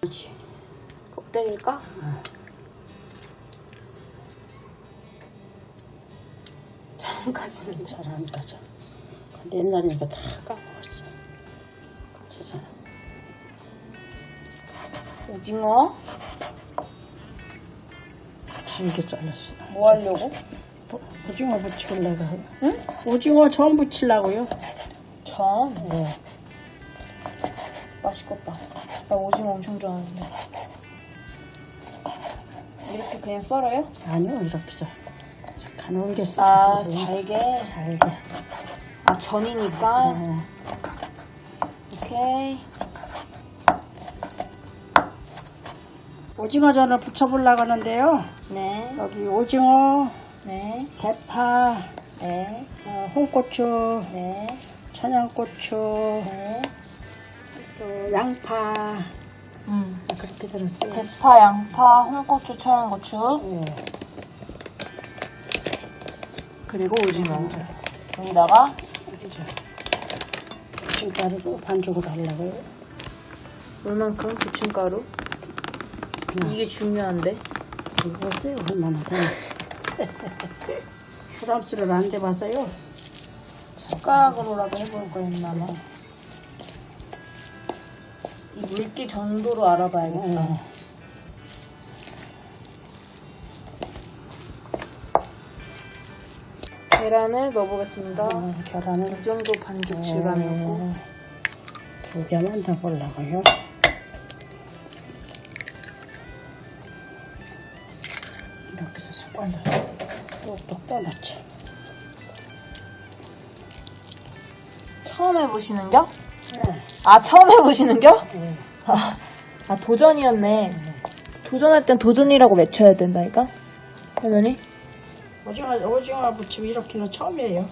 그렇지. 꼭대기일까? 저런까지는 잘안 가져. 근데 옛날이니까 다 까먹었어. 진짜. 오징어 길게 잘랐어. 뭐 하려고? 보- 오징어 부치려고. 응? 오징어 전 부치려고요. 전 네. 맛있겠다. 나 오징어 엄청 좋아하는데. 이렇게 그냥 썰어요? 아니요, 이렇게 저. 저 가늘게 써. 아 잘게. 잘게. 아 전이니까. 네. 오케이. 오징어 전을 부쳐보려고 하는데요. 네. 여기 오징어, 네. 대파, 네. 어, 홍고추, 네. 청양고추, 네. 또 양파 음. 그렇게 들었어요. 대파, 양파, 홍고추, 청양고추, 예. 그리고 오징어. 여기다가 그죠. 부침가루도 반죽을 하려고요. 얼만큼 부침가루? 이게 중요한데. 보세요, 얼마나 돼. 프랑스를 안 돼봤어요. 숟가락으로라도 해볼 거였나 봐. 이 물기 정도로 알아봐야겠다. 예. 계란을 넣어보겠습니다. 어, 계란을 이 정도 반죽 질감이고 두 개만 더 보려고요. 이렇게 해서 숟갈로 똑똑 떠놓지. 처음 해보시는겨? 네. 아 처음 해보시는겨? 네. 아, 아 도전이었네. 도전할 땐 도전이라고 외쳐야 된다니까? 할머니? 오징어, 오징어 부침 이렇게는 처음이에요.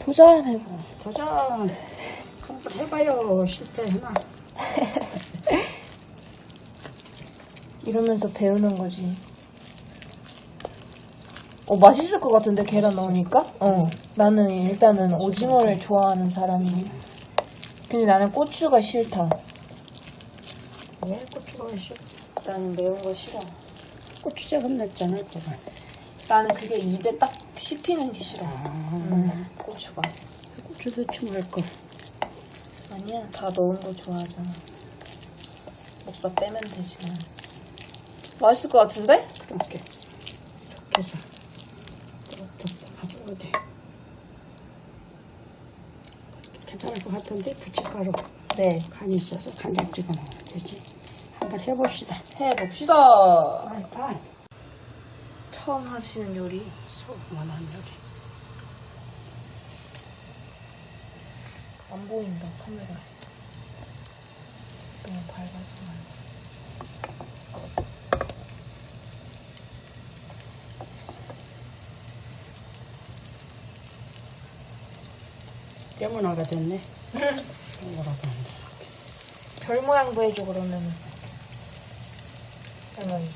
도전해봐. 도전 공부를 해봐요. 실패 하나. 이러면서 배우는 거지. 어, 맛있을 것 같은데, 계란 넣으니까? 어. 나는 일단은 오징어를 좋아하는 사람이니. 근데 나는 고추가 싫다. 왜 고추가 왜 싫어? 나는 매운 거 싫어. 고추장은 냈잖아, 그건. 나는 그게 입에 딱 씹히는 게 싫어. 음, 고추가. 고추도 춤을 거. 아니야, 다 넣은 거 좋아하잖아. 먹다 빼면 되지, 난. 맛있을 것 같은데? 이렇게. 이렇게 해서. 가지고 돼. 괜찮을 것 같은데, 부침가루. 네. 간이 있어서 간장 찍어 먹으면 되지. 한번 해봅시다. 해봅시다. 처음 하시는 요리. 소만한 요리. 안 보인다, 카메라. 너무 밝아서. 때문화가 됐네. 뭐라고 하는데. 별 모양도 해줘, 그러면은. 할머니.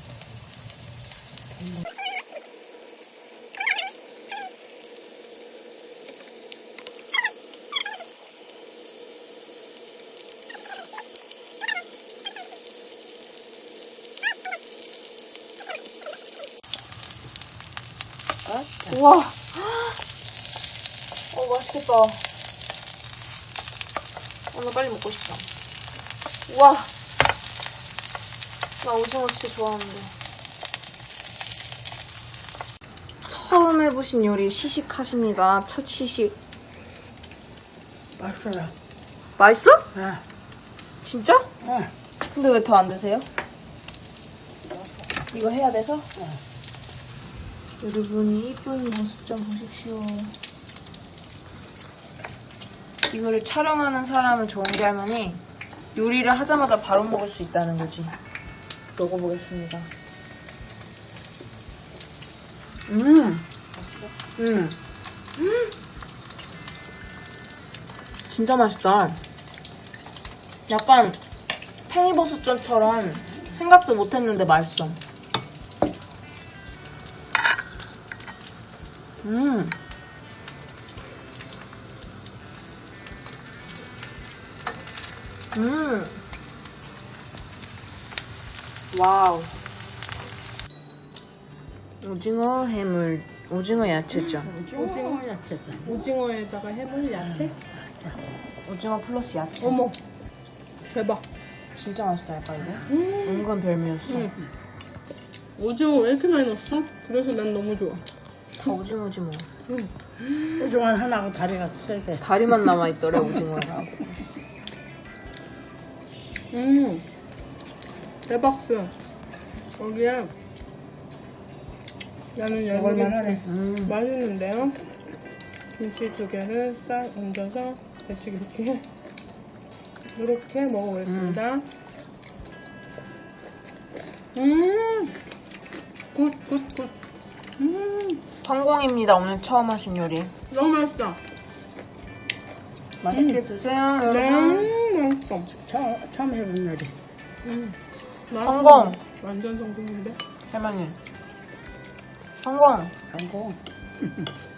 우와. 어, 맛있겠다. 오늘 빨리 먹고 싶다. 우와. 나 오징어 진짜 좋아하는데. 처음 해보신 요리 시식하십니다. 첫 시식. 맛있어요. 맛있어? 아, 진짜? 아. 근데 왜 더 안 드세요? 이거 해야 돼서? 여러분이 이쁜 모습 좀 보십시오. 이거를 촬영하는 사람은 좋은 게 할머니 요리를 하자마자 바로 먹을 수 있다는 거지. 먹어보겠습니다. 음, 음, 음, 진짜 맛있다. 약간 팽이버섯전처럼 생각도 못했는데 맛있어. 음. 음. 와우. 오징어 해물, 오징어 야채죠. 오징어 야채잖아. 오징어에다가 해물 야채? 오징어 플러스 야채. 어머 대박 진짜 맛있다니까 이거. 은근 별미였어. 응. 오징어 왜 이렇게 많이 넣었어? 그래서 난 너무 좋아 다 오징어지 뭐. 오징어 하나하고 다리가 세 개. 다리만 남아있더래 오징어가. 음 대박스 여기에 나는 여기 먹을만하네. 음. 맛있는데요 김치 두 개를 싹 얹어서 대충 이렇게 이렇게 먹어보겠습니다 음굿 굿 굿 음 성공입니다 오늘 처음 하신 요리. 너무 맛있다 맛있게 드세요 네 여러분. 맛있어 처음, 처음 해본 요리. 음. 성공. 완전 성공인데 할머니. 성공. 성공.